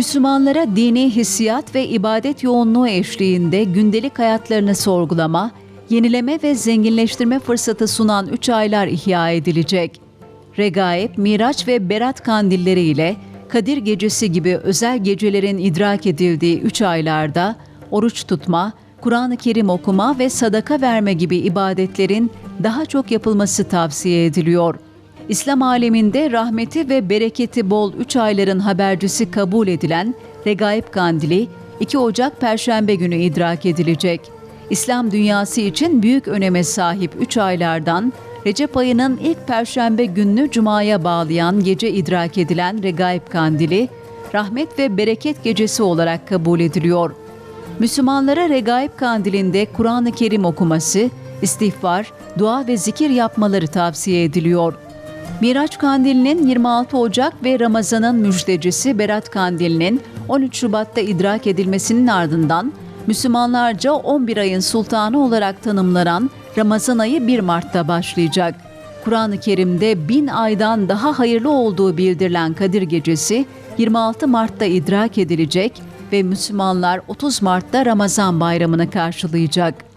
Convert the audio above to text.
Müslümanlara dini hissiyat ve ibadet yoğunluğu eşliğinde gündelik hayatlarını sorgulama, yenileme ve zenginleştirme fırsatı sunan üç aylar ihya edilecek. Regaib, Miraç ve Berat kandilleri ile Kadir Gecesi gibi özel gecelerin idrak edildiği üç aylarda oruç tutma, Kur'an-ı Kerim okuma ve sadaka verme gibi ibadetlerin daha çok yapılması tavsiye ediliyor. İslam aleminde rahmeti ve bereketi bol üç ayların habercisi kabul edilen Regaib Kandili 2 Ocak Perşembe günü idrak edilecek. İslam dünyası için büyük öneme sahip üç aylardan Recep ayının ilk perşembe gününü Cuma'ya bağlayan gece idrak edilen Regaib Kandili, rahmet ve bereket gecesi olarak kabul ediliyor. Müslümanlara Regaib Kandili'nde Kur'an-ı Kerim okuması, istiğfar, dua ve zikir yapmaları tavsiye ediliyor. Miraç Kandili'nin 26 Ocak ve Ramazan'ın müjdecisi Berat Kandili'nin 13 Şubat'ta idrak edilmesinin ardından Müslümanlarca 11 ayın sultanı olarak tanımlanan Ramazan ayı 1 Mart'ta başlayacak. Kur'an-ı Kerim'de bin aydan daha hayırlı olduğu bildirilen Kadir Gecesi 26 Mart'ta idrak edilecek ve Müslümanlar 30 Mart'ta Ramazan bayramını karşılayacak.